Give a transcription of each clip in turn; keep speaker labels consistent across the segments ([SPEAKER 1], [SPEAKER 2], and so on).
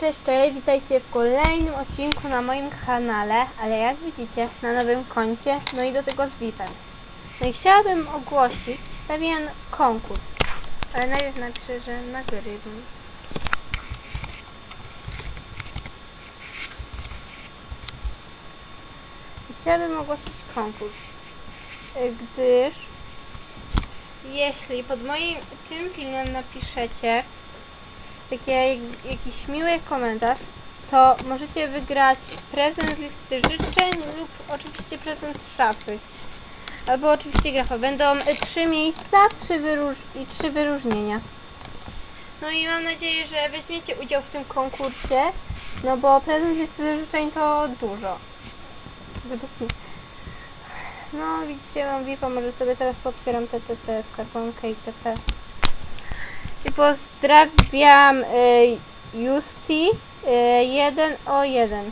[SPEAKER 1] Cześć, cześć, witajcie w kolejnym odcinku na moim kanale, ale jak widzicie na nowym koncie, no i do tego z VIP-em. No i chciałabym ogłosić pewien konkurs, ale najpierw napiszę, że nagrywam. Chciałabym ogłosić konkurs, y, gdyż jeśli pod moim tym filmem napiszecie taki jak- jakiś miły komentarz, to możecie wygrać prezent listy życzeń lub oczywiście prezent szafy. Albo oczywiście grafa. Będą y, trzy miejsca trzy wyróż i trzy wyróżnienia. No i mam nadzieję, że weźmiecie udział w tym konkursie, no bo prezent listy życzeń to dużo. Według mnie. No widzicie, mam VIP-a, może sobie teraz potwieram TTT, skarbonkę i TP. I pozdrawiam y, Justi y, 1 o 1.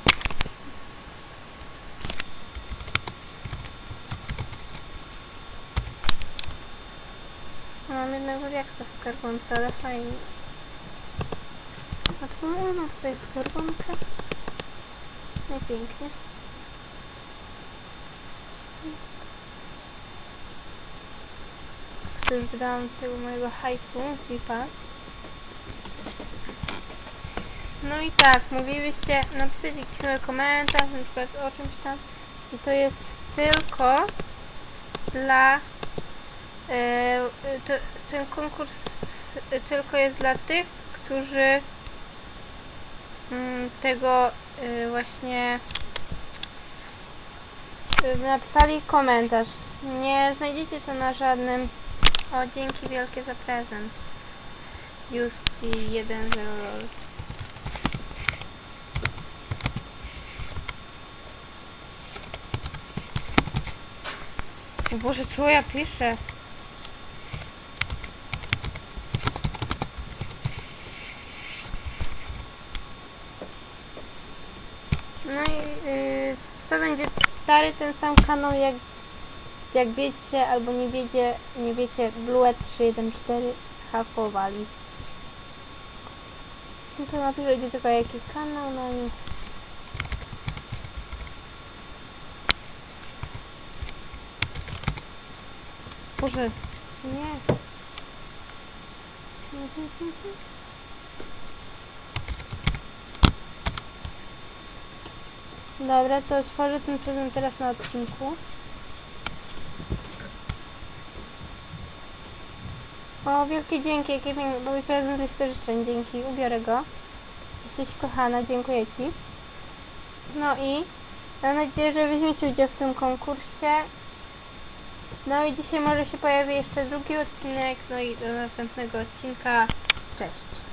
[SPEAKER 1] Mam jednego diaksa w skarbonce, ale fajnie. A tu mam tutaj skarbonkę. No pięknie. To już wydałam tego mojego hajsu z VIP-a. No i tak, moglibyście napisać jakiś miły komentarz, na przykład o czymś tam. I to jest tylko dla... E, to, ten konkurs e, tylko jest dla tych, którzy mm, tego e, właśnie e, napisali komentarz. Nie znajdziecie to na żadnym... O, dzięki wielkie za prezent. Justy 1.0 lol. Boże, co ja piszę? No i y, to będzie stary ten sam kanał jak jak wiecie albo nie wiecie, nie wiecie Bluet 314 schakowali. No to napiszecie tylko jaki kanał, no i Boże, nie. Dobra, to otworzę ten prezent teraz na odcinku. O, wielkie dzięki, jaki mój prezent listy życzeń, dzięki, ubiorę go. Jesteś kochana, dziękuję Ci. No i mam nadzieję, że weźmiecie udział w tym konkursie. No i dzisiaj może się pojawi jeszcze drugi odcinek, no i do następnego odcinka. Cześć.